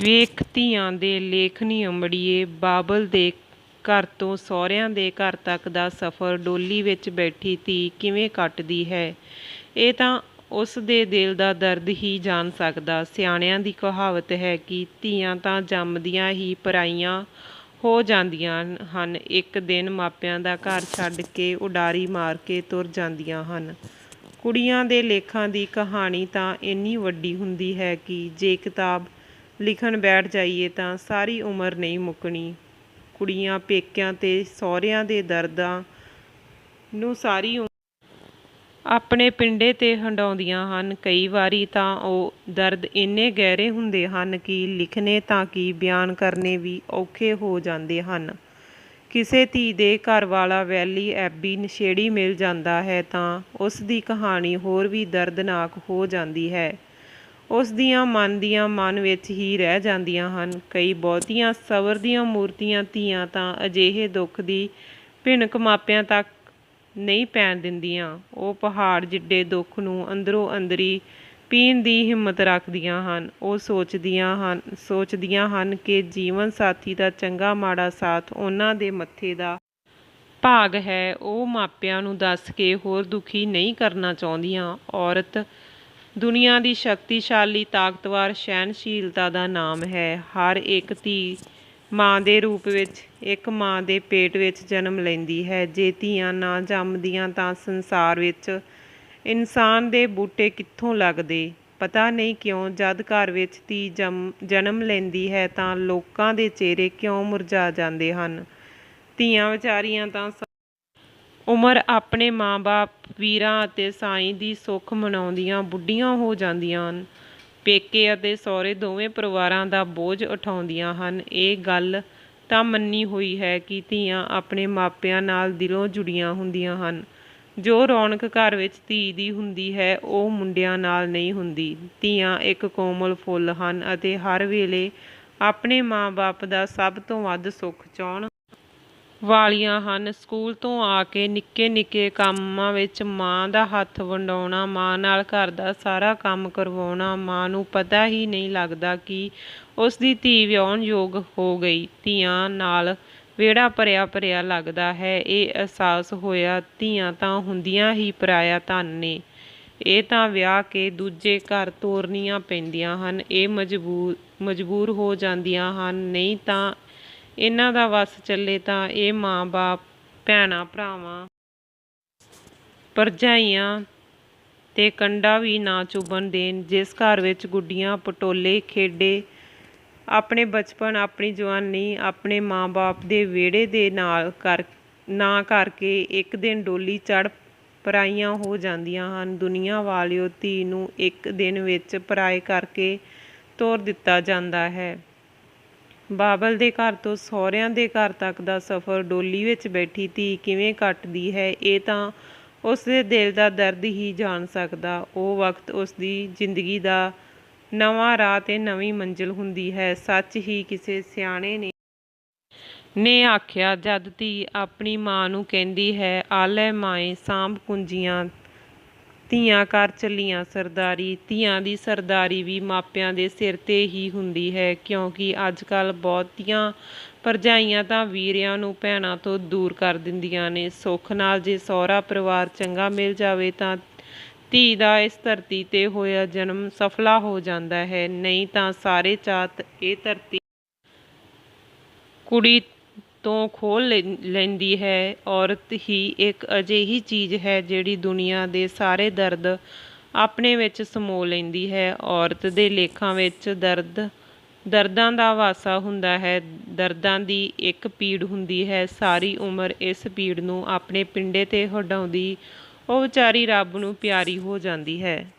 ਵੇਖ ਧੀਆਂ ਦੇ ਲੇਖਨੀ ਅੰਬੜੀਏ, ਬਾਬਲ ਦੇ ਘਰ ਤੋਂ ਸਹੁਰਿਆਂ ਦੇ ਘਰ ਤੱਕ ਦਾ ਸਫ਼ਰ ਡੋਲੀ ਵਿੱਚ ਬੈਠੀ ਧੀ ਕਿਵੇਂ ਕੱਟਦੀ ਹੈ? ਇਹ ਤਾਂ ਉਸ ਦੇ ਦਿਲ ਦਾ ਦਰਦ ਹੀ ਜਾਣ ਸਕਦਾ। ਸਿਆਣਿਆਂ ਦੀ ਕਹਾਵਤ ਹੈ ਕਿ ਧੀਆਂ ਤਾਂ ਜੰਮਦੀਆਂ ਹੀ ਪਰਾਈਆਂ ਹੋ ਜਾਂਦੀਆਂ ਹਨ। ਇੱਕ ਦਿਨ ਮਾਪਿਆਂ ਦਾ ਘਰ ਛੱਡ ਕੇ ਉਡਾਰੀ ਮਾਰ ਕੇ ਤੁਰ ਜਾਂਦੀਆਂ ਹਨ। ਕੁੜੀਆਂ ਦੇ ਲੇਖਾਂ ਦੀ ਕਹਾਣੀ ਤਾਂ ਇੰਨੀ ਵੱਡੀ ਹੁੰਦੀ ਹੈ ਕਿ ਜੇ ਕਿਤਾਬ ਲਿਖਣ ਬੈਠ ਜਾਈਏ ਤਾਂ ਸਾਰੀ ਉਮਰ ਨਹੀਂ ਮੁੱਕਣੀ। ਕੁੜੀਆਂ ਪੇਕਿਆਂ ਤੇ ਸਹੁਰਿਆਂ ਦੇ ਦਰਦਾਂ ਨੂੰ ਸਾਰੀ ਉ- ਆਪਣੇ ਪਿੰਡੇ ਤੇ ਹੰਡਾਉਂਦੀਆਂ ਹਨ। ਕਈ ਵਾਰੀ ਤਾਂ ਉਹ ਦਰਦ ਇੰਨੇ ਗਹਿਰੇ ਹੁੰਦੇ ਹਨ ਕਿ ਲਿਖਣੇ ਤਾਂ ਕੀ, ਬਿਆਨ ਕਰਨੇ ਵੀ ਔਖੇ ਹੋ ਜਾਂਦੇ ਹਨ। ਕਿਸੇ ਧੀ ਦੇ ਘਰ ਵਾਲਾ ਵੈਲੀ ਐਬੀ ਨਸ਼ੇੜੀ ਮਿਲ ਜਾਂਦਾ ਹੈ ਤਾਂ ਉਸ ਦੀ ਕਹਾਣੀ ਹੋਰ ਵੀ ਦਰਦਨਾਕ ਹੋ ਜਾਂਦੀ ਹੈ। ਉਸ ਦੀਆਂ ਮਨ ਦੀਆਂ ਮਨ ਵਿੱਚ ਹੀ ਰਹਿ ਜਾਂਦੀਆਂ ਹਨ। ਕਈ ਬਹੁਤੀਆਂ ਸਬਰ ਦੀਆਂ ਮੂਰਤੀਆਂ ਧੀਆਂ ਤਾਂ ਅਜਿਹੇ ਦੁੱਖ ਦੀ ਭਿਣਕ ਮਾਪਿਆਂ ਤੱਕ ਨਹੀਂ ਪੈਣ ਦਿੰਦੀਆਂ। ਉਹ ਪਹਾੜ ਜਿੱਡੇ ਦੁੱਖ ਨੂੰ ਅੰਦਰੋਂ ਅੰਦਰੀ ਪੀਣ ਦੀ ਹਿੰਮਤ ਰੱਖਦੀਆਂ ਹਨ। ਉਹ ਸੋਚਦੀਆਂ ਹਨ ਸੋਚਦੀਆਂ ਹਨ ਕਿ ਜੀਵਨ ਸਾਥੀ ਦਾ ਚੰਗਾ ਮਾੜਾ ਸਾਥ ਉਹਨਾਂ ਦੇ ਮੱਥੇ ਦਾ ਭਾਗ ਹੈ। ਉਹ ਮਾਪਿਆਂ ਨੂੰ ਦੱਸ ਕੇ ਹੋਰ ਦੁਖੀ ਨਹੀਂ ਕਰਨਾ ਚਾਹੁੰਦੀਆਂ। ਔਰਤ ਦੁਨੀਆ ਦੀ ਸ਼ਕਤੀਸ਼ਾਲੀ, ਤਾਕਤਵਰ, ਸਹਿਣਸ਼ੀਲਤਾ ਦਾ ਨਾਮ ਹੈ। ਹਰ ਇੱਕ ਧੀ ਮਾਂ ਦੇ ਰੂਪ ਵਿੱਚ, ਇੱਕ ਮਾਂ ਦੇ ਪੇਟ ਵਿੱਚ ਜਨਮ ਲੈਂਦੀ ਹੈ। ਜੇ ਧੀਆਂ ਨਾ ਜੰਮਦੀਆਂ ਤਾਂ ਸੰਸਾਰ ਵਿੱਚ ਇਨਸਾਨ ਦੇ ਬੂਟੇ ਕਿੱਥੋਂ ਲੱਗਦੇ? ਪਤਾ ਨਹੀਂ ਕਿਉਂ, ਜਦ ਘਰ ਵਿੱਚ ਧੀ ਜੰਮ, ਜਨਮ ਲੈਂਦੀ ਹੈ ਤਾਂ ਲੋਕਾਂ ਦੇ ਚਿਹਰੇ ਕਿਉਂ ਮੁਰਝਾ ਜਾਂਦੇ ਹਨ? ਧੀਆਂ ਵਿਚਾਰੀਆਂ ਤਾਂ ਸ- ਉਮਰ ਆਪਣੇ ਮਾਂ-ਬਾਪ, ਵੀਰਾਂ ਅਤੇ ਸਾਈਂ ਦੀ ਸੁੱਖ ਮਨਾਉਂਦੀਆਂ ਬੁੱਢੀਆਂ ਹੋ ਜਾਂਦੀਆਂ ਹਨ। ਪੇਕੇ ਅਤੇ ਸਹੁਰੇ ਦੋਵੇਂ ਪਰਿਵਾਰਾਂ ਦਾ ਬੋਝ ਉਠਾਉਂਦੀਆਂ ਹਨ। ਇਹ ਗੱਲ ਤਾਂ ਮੰਨੀ ਹੋਈ ਹੈ ਕਿ ਧੀਆਂ ਆਪਣੇ ਮਾਪਿਆਂ ਨਾਲ ਦਿਲੋਂ ਜੁੜੀਆਂ ਹੁੰਦੀਆਂ ਹਨ। ਜੋ ਰੌਣਕ ਘਰ ਵਿੱਚ ਧੀ ਦੀ ਹੁੰਦੀ ਹੈ, ਉਹ ਮੁੰਡਿਆਂ ਨਾਲ ਨਹੀਂ ਹੁੰਦੀ। ਧੀਆਂ ਇੱਕ ਕੋਮਲ ਫੁੱਲ ਹਨ ਅਤੇ ਹਰ ਵੇਲੇ ਆਪਣੇ ਮਾਂ-ਬਾਪ ਦਾ ਸਭ ਤੋਂ ਵੱਧ ਸੁੱਖ ਚਾਹੁਣ ਵਾਲੀਆਂ ਹਨ। ਸਕੂਲ ਤੋਂ ਆ ਕੇ ਨਿੱਕੇ ਨਿੱਕੇ ਕੰਮਾਂ ਵਿੱਚ ਮਾਂ ਦਾ ਹੱਥ ਵੰਡਾਉਣਾ, ਮਾਂ ਨਾਲ ਘਰ ਦਾ ਸਾਰਾ ਕੰਮ ਕਰਵਾਉਣਾ, ਮਾਂ ਨੂੰ ਪਤਾ ਹੀ ਨਹੀਂ ਲੱਗਦਾ ਕਿ ਉਸ ਦੀ ਧੀ ਵਿਆਹੁਣ ਯੋਗ ਹੋ ਗਈ। ਧੀਆਂ ਨਾਲ ਵਿਹੜਾ ਭਰਿਆ ਭਰਿਆ ਲੱਗਦਾ ਹੈ। ਇਹ ਅਹਿਸਾਸ ਹੋਇਆ, ਧੀਆਂ ਤਾਂ ਹੁੰਦੀਆਂ ਹੀ ਪਰਾਇਆ ਧਨ ਨੇ। ਇਹ ਤਾਂ ਵਿਆਹ ਕੇ ਦੂਜੇ ਘਰ ਤੋਰਨੀਆਂ ਪੈਂਦੀਆਂ ਹਨ। ਇਹ ਮਜਬੂਰ ਮਜਬੂਰ ਹੋ ਜਾਂਦੀਆਂ ਹਨ। ਨਹੀਂ ਤਾਂ ਇਹਨਾਂ ਦਾ ਵਸ ਚੱਲੇ ਤਾਂ ਇਹ ਮਾਂ-ਬਾਪ ਭੈਣਾਂ, ਭਰਾਵਾਂ, ਭਰਜਾਈਆਂ ਤੇ ਕੰਡਾ ਵੀ ਨਾ ਚੁਬਣ ਦੇਣ, ਜਿਸ ਘਰ ਵਿੱਚ ਗੁੱਡੀਆਂ, ਪਟੋਲੇ, ਖੇਡੇ, ਆਪਣੇ ਬਚਪਨ, ਆਪਣੀ ਜਵਾਨੀ, ਆਪਣੇ ਮਾਂ-ਬਾਪ ਦੇ ਵਿਹੜੇ ਦੇ ਨਾਲ ਕਰ, ਨਾ ਕਰਕੇ ਇੱਕ ਦਿਨ ਡੋਲੀ ਚੜ ਪਰਾਈਆਂ ਹੋ ਜਾਂਦੀਆਂ ਹਨ। ਦੁਨੀਆ ਵਾਲਿਓ ਧੀ ਨੂੰ ਇੱਕ ਦਿਨ ਵਿੱਚ ਪਰਾਏ ਕਰਕੇ ਤੋਰ ਦਿੱਤਾ ਜਾਂਦਾ ਹੈ। ਬਾਬਲ ਦੇ ਘਰ ਤੋਂ ਸਹੁਰਿਆਂ ਦੇ ਘਰ ਤੱਕ ਦਾ ਸਫ਼ਰ ਡੋਲੀ ਵਿੱਚ ਬੈਠੀ ਧੀ ਕਿਵੇਂ ਕੱਟਦੀ ਹੈ, ਇਹ ਤਾਂ ਉਸ ਦੇ ਦਿਲ ਦਾ ਦਰਦ ਹੀ ਜਾਣ ਸਕਦਾ। ਉਹ ਵਕਤ ਉਸ ਦੀ ਜ਼ਿੰਦਗੀ ਦਾ ਨਵਾਂ ਰਾਹ ਤੇ ਨਵੀਂ ਮੰਜ਼ਿਲ ਹੁੰਦੀ ਹੈ। ਸੱਚ ਹੀ ਕਿਸੇ ਸਿਆਣੇ ਨੇ ਨੇ ਆਖਿਆ, ਜਦ ਧੀ ਆਪਣੀ ਮਾਂ ਨੂੰ ਕਹਿੰਦੀ ਹੈ ਆ ਮਾਏ ਸਾਂਭ ਕੁੰਜੀਆਂ ਧੀਆਂ ਘਰ ਚੱਲੀਆਂ ਸਰਦਾਰੀ, ਧੀਆਂ ਦੀ ਸਰਦਾਰੀ ਵੀ ਮਾਪਿਆਂ ਦੇ ਸਿਰ ਤੇ ਹੀ ਹੁੰਦੀ ਹੈ, ਕਿਉਂਕਿ ਅੱਜ ਕੱਲ ਬਹੁਤੀਆਂ ਭਰਜਾਈਆਂ ਤਾਂ ਵੀਰਿਆਂ ਨੂੰ ਭੈਣਾਂ ਤੋਂ ਦੂਰ ਕਰ ਦਿੰਦੀਆਂ ਨੇ। ਸੁੱਖ ਨਾਲ ਜੇ ਸਹੁਰਾ ਪਰਿਵਾਰ ਚੰਗਾ ਮਿਲ ਜਾਵੇ ਤਾਂ ਧੀ ਦਾ ਇਸ ਧਰਤੀ ਤੇ ਹੋਇਆ ਜਨਮ ਸਫਲਾ ਹੋ ਜਾਂਦਾ ਹੈ, ਨਹੀਂ ਤਾਂ ਸਾਰੇ ਚਾਤ ਇਹ ਧਰਤੀ ਕੁੜੀ ਤੋਂ ਖੋਹ ਲੈ- ਲੈਂਦੀ ਹੈ। ਔਰਤ ਹੀ ਇੱਕ ਅਜਿਹੀ ਚੀਜ਼ ਹੈ ਜਿਹੜੀ ਦੁਨੀਆ ਦੇ ਸਾਰੇ ਦਰਦ ਆਪਣੇ ਵਿੱਚ ਸਮੋ ਲੈਂਦੀ ਹੈ। ਔਰਤ ਦੇ ਲੇਖਾਂ ਵਿੱਚ ਦਰਦ, ਦਰਦਾਂ ਦਾ ਵਾਸਾ ਹੁੰਦਾ ਹੈ। ਦਰਦਾਂ ਦੀ ਇੱਕ ਪੀੜ ਹੁੰਦੀ ਹੈ। ਸਾਰੀ ਉਮਰ ਇਸ ਪੀੜ ਨੂੰ ਆਪਣੇ ਪਿੰਡੇ ਤੇ ਹਟਾਉਂਦੀ, ਉਹ ਵਿਚਾਰੀ ਰੱਬ ਨੂੰ ਪਿਆਰੀ ਹੋ ਜਾਂਦੀ ਹੈ।